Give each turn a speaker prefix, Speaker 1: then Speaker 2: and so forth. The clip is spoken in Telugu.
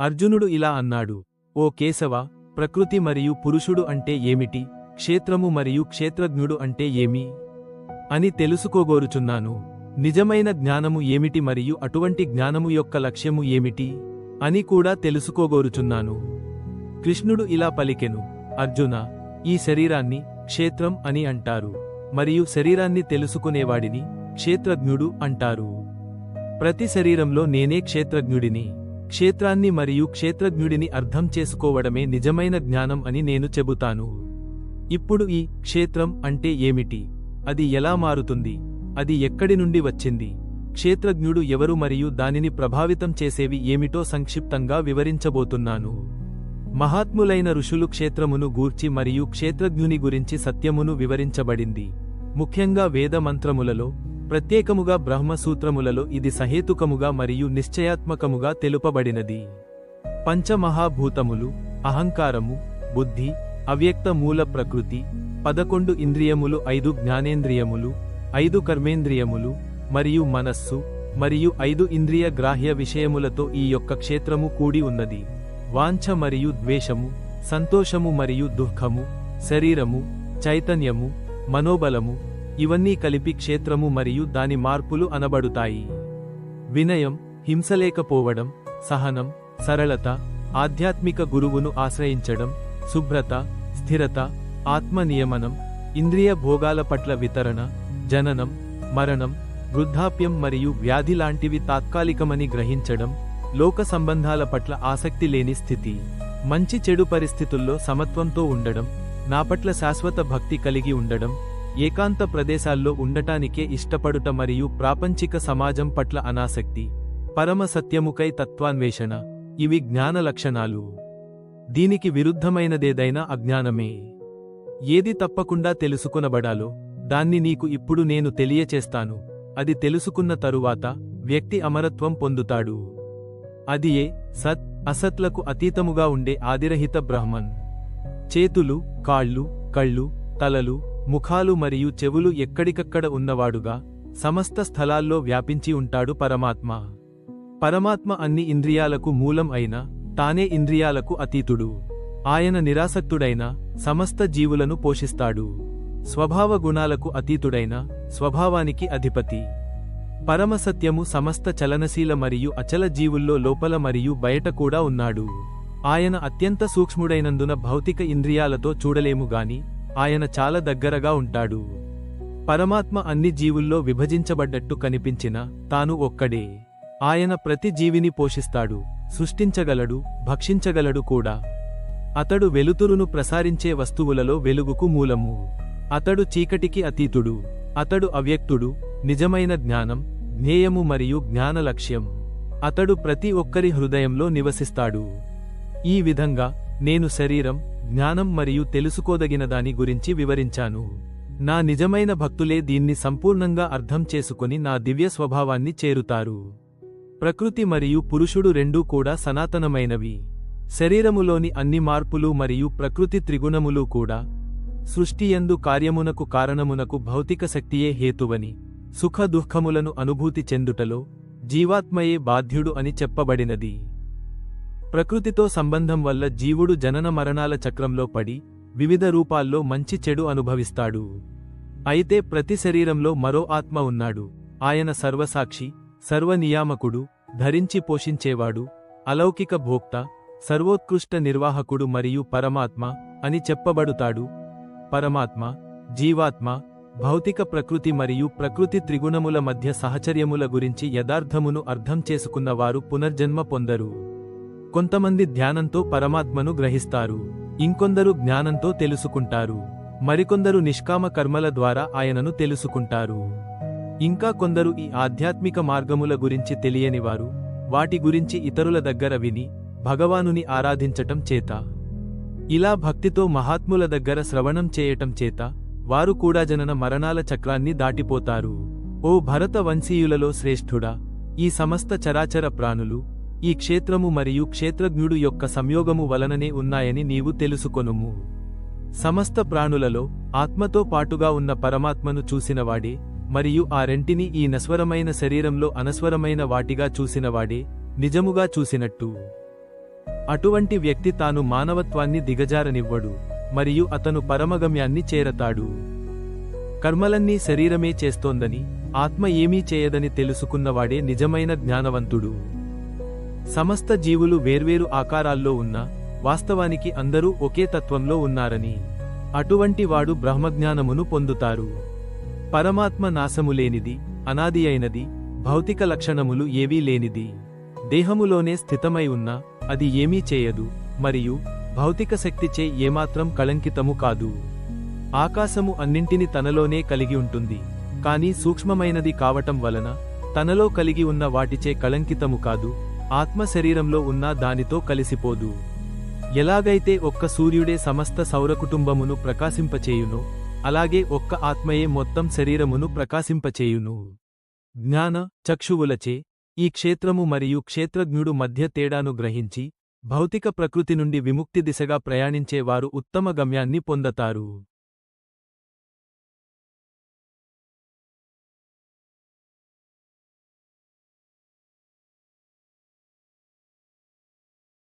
Speaker 1: అర్జునుడు ఇలా అన్నాడు ఓ కేశవ ప్రకృతి మరియు పురుషుడు అంటే ఏమిటి? క్షేత్రము మరియు క్షేత్రజ్ఞుడు అంటే ఏమి? అని తెలుసుకోగోరుచున్నాను. నిజమైన జ్ఞానము ఏమిటి మరియు అటువంటి జ్ఞానము యొక్క లక్ష్యము ఏమిటి? అని కూడా తెలుసుకోగోరుచున్నాను. కృష్ణుడు ఇలా పలికెను అర్జున ఈ శరీరాన్ని క్షేత్రం అని అంటారు మరియు శరీరాన్ని తెలుసుకునేవాడిని క్షేత్రజ్ఞుడు అంటారు. ప్రతి శరీరంలో నేనే క్షేత్రజ్ఞుడిని. క్షేత్రాన్ని మరియు క్షేత్రజ్ఞుడిని అర్థం చేసుకోవడమే నిజమైన జ్ఞానం అని నేను చెబుతాను. ఇప్పుడు ఈ క్షేత్రం అంటే ఏమిటి? అది ఎలా మారుతుంది? అది ఎక్కడి నుండి వచ్చింది? క్షేత్రజ్ఞుడు ఎవరు మరియు దానిని ప్రభావితం చేసేవి ఏమిటో సంక్షిప్తంగా వివరించబోతున్నాను. మహాత్ములైన ఋషులు క్షేత్రమును గూర్చి మరియు క్షేత్రజ్ఞుని గురించి సత్యమును వివరించబడింది. ముఖ్యంగా వేద మంత్రములలో ప్రత్యేకముగా బ్రహ్మసూత్రములలో ఇది సహేతుకముగా మరియు నిశ్చయాత్మకముగా తెలుపబడినది. పంచమహాభూతములు అహంకారము బుద్ధి అవ్యక్త మూల ప్రకృతి పదకొండు ఇంద్రియములు ఐదు జ్ఞానేంద్రియములు ఐదు కర్మేంద్రియములు మరియు మనస్సు మరియు ఐదు ఇంద్రియ గ్రాహ్య విషయములతో ఈ యొక్క క్షేత్రము కూడి ఉన్నది. వాంఛ మరియు ద్వేషము సంతోషము మరియు దుఃఖము శరీరము చైతన్యము మనోబలము ఇవన్నీ కలిపి క్షేత్రము మరియు దాని మార్పులు అనబడుతాయి. వినయం హింసలేకపోవడం సహనం సరళత ఆధ్యాత్మిక గురువును ఆశ్రయించడం శుభ్రత స్థిరత ఆత్మ నియమనం ఇంద్రియ భోగాల పట్ల వితరణ జననం మరణం వృద్ధాప్యం మరియు వ్యాధి లాంటివి తాత్కాలికమని గ్రహించడం లోక సంబంధాల పట్ల ఆసక్తి లేని స్థితి మంచి చెడు పరిస్థితుల్లో సమత్వంతో ఉండడం నా పట్ల శాశ్వత భక్తి కలిగి ఉండడం ఏకాంత ప్రదేశాల్లో ఉండటానికే ఇష్టపడుట మరియు ప్రాపంచిక సమాజం పట్ల అనాసక్తి పరమ సత్యముకై తత్వాన్వేషణ ఇవి జ్ఞాన లక్షణాలు. దీనికి విరుద్ధమైనదేదైనా అజ్ఞానమే. ఏది తప్పకుండా తెలుసుకొనబడాలో దాన్ని నీకు ఇప్పుడు నేను తెలియచేస్తాను. అది తెలుసుకున్న తరువాత వ్యక్తి అమరత్వం పొందుతాడు. అది ఏ సత్ అసత్లకు అతీతముగా ఉండే ఆదిరహిత బ్రహ్మన్ చేతులు కాళ్ళు కళ్ళు తలలు ముఖాలు మరియు చెవులు ఎక్కడికక్కడ ఉన్నవాడుగా సమస్త స్థలాల్లో వ్యాపించి ఉంటాడు పరమాత్మ. పరమాత్మ అన్ని ఇంద్రియాలకు మూలం అయిన తానే ఇంద్రియాలకు అతీతుడు. ఆయన నిరాసక్తుడైన సమస్త జీవులను పోషిస్తాడు. స్వభావ గుణాలకు అతీతుడైన స్వభావానికి అధిపతి. పరమసత్యము సమస్త చలనశీల మరియు అచల జీవుల్లో లోపల మరియు బయట కూడా ఉన్నాడు. ఆయన అత్యంత సూక్ష్ముడైనందున భౌతిక ఇంద్రియాలతో చూడలేము గాని ఆయన చాలా దగ్గరగా ఉంటాడు. పరమాత్మ అన్ని జీవుల్లో విభజించబడ్డట్టు కనిపించిన తాను ఒక్కడే. ఆయన ప్రతి జీవిని పోషిస్తాడు సృష్టించగలడు భక్షించగలడు కూడా. అతడు వెలుతురును ప్రసారించే వస్తువులలో వెలుగుకు మూలము. అతడు చీకటికి అతీతుడు. అతడు అవ్యక్తుడు నిజమైన జ్ఞానం జ్ఞేయము మరియు జ్ఞాన లక్ష్యం అతడు ప్రతి ఒక్కరి హృదయంలో నివసిస్తాడు. ఈ విధంగా నేను శరీరం జ్ఞానం మరియు తెలుసుకోదగిన దాని గురించి వివరించాను. నా నిజమైన భక్తులే దీన్ని సంపూర్ణంగా అర్థం చేసుకొని నా దివ్య స్వభావాన్ని చేరుతారు. ప్రకృతి మరియు పురుషుడు రెండూ కూడా సనాతనమైనవి. శరీరములోని అన్ని మార్పులు మరియు ప్రకృతి త్రిగుణములు కూడా సృష్టియందు కార్యమునకు కారణమునకు భౌతిక శక్తియే హేతువని సుఖ దుఃఖములను అనుభూతి చెందుటలో జీవాత్మయే బాధ్యుడు అని చెప్పబడినది. ప్రకృతితో సంబంధం వల్ల జీవుడు జనన మరణాల చక్రంలో పడి వివిధ రూపాల్లో మంచి చెడు అనుభవిస్తాడు. అయితే ప్రతి శరీరంలో మరో ఆత్మ ఉన్నాడు. ఆయన సర్వసాక్షి సర్వనియామకుడు ధరించి పోషించేవాడు అలౌకిక భోక్త సర్వోత్కృష్ట నిర్వాహకుడు మరియు పరమాత్మ అని చెప్పబడుతాడు. పరమాత్మ జీవాత్మ భౌతిక ప్రకృతి మరియు ప్రకృతి త్రిగుణముల మధ్య సహచర్యముల గురించి యథార్థమును అర్థం చేసుకున్నవారు పునర్జన్మ పొందరు. కొంతమంది ధ్యానంతో పరమాత్మను గ్రహిస్తారు. ఇంకొందరు జ్ఞానంతో తెలుసుకుంటారు. మరికొందరు నిష్కామ కర్మల ద్వారా ఆయనను తెలుసుకుంటారు. ఇంకా కొందరు ఈ ఆధ్యాత్మిక మార్గముల గురించి తెలియనివారు వాటి గురించి ఇతరుల దగ్గర విని భగవానుని ఆరాధించటం చేత. ఇలా భక్తితో మహాత్ముల దగ్గర శ్రవణం చేయటం చేత వారు కూడా జనన మరణాల చక్రాన్ని దాటిపోతారు. ఓ భరత వంశీయులలో శ్రేష్ఠుడా ఈ సమస్త చరాచర ప్రాణులు ఈ క్షేత్రము మరియు క్షేత్రజ్ఞుడు యొక్క సంయోగము వలననే ఉన్నాయని నీవు తెలుసుకొనుము. సమస్త ప్రాణులలో ఆత్మతో పాటుగా ఉన్న పరమాత్మను చూసినవాడే మరియు ఆ రెంటిని ఈ నస్వరమైన శరీరంలో అనస్వరమైన వాటిగా చూసినవాడే నిజముగా చూసినట్టు. అటువంటి వ్యక్తి తాను మానవత్వాన్ని దిగజారనివ్వడు మరియు అతను పరమగమ్యాన్ని చేరతాడు. కర్మలన్నీ శరీరమే చేస్తోందని ఆత్మ ఏమీ చేయదని తెలుసుకున్నవాడే నిజమైన జ్ఞానవంతుడు. సమస్త జీవులు వేర్వేరు ఆకారాల్లో ఉన్న వాస్తవానికి అందరూ ఒకే తత్వంలో ఉన్నారని. అటువంటి వాడు బ్రహ్మజ్ఞానమును పొందుతారు. పరమాత్మ నాశము లేనిది అనాది అయినది భౌతిక లక్షణములు ఏవీ లేనిది. దేహములోనే స్థితమై ఉన్న అది ఏమీ చేయదు మరియు భౌతిక శక్తిచే ఏమాత్రం కళంకితము కాదు. ఆకాశము అన్నింటిని తనలోనే కలిగి ఉంటుంది కానీ సూక్ష్మమైనది కావటం వలన తనలో కలిగి ఉన్న వాటిచే కళంకితము కాదు. ఆత్మ శరీరంలో ఉన్న దానితో కలిసిపోదు. ఎలాగైతే ఒక్క సూర్యుడే సమస్త సౌరకుటుంబమును ప్రకాశింపచేయును అలాగే ఒక్క ఆత్మయే మొత్తం శరీరమును ప్రకాశింపచేయును. జ్ఞాన చక్షువులచే ఈ క్షేత్రము మరియు క్షేత్రజ్ఞుడు మధ్య తేడాను గ్రహించి భౌతిక ప్రకృతి నుండి విముక్తి దిశగా ప్రయాణించే వారు ఉత్తమ గమ్యాన్ని పొందతారు.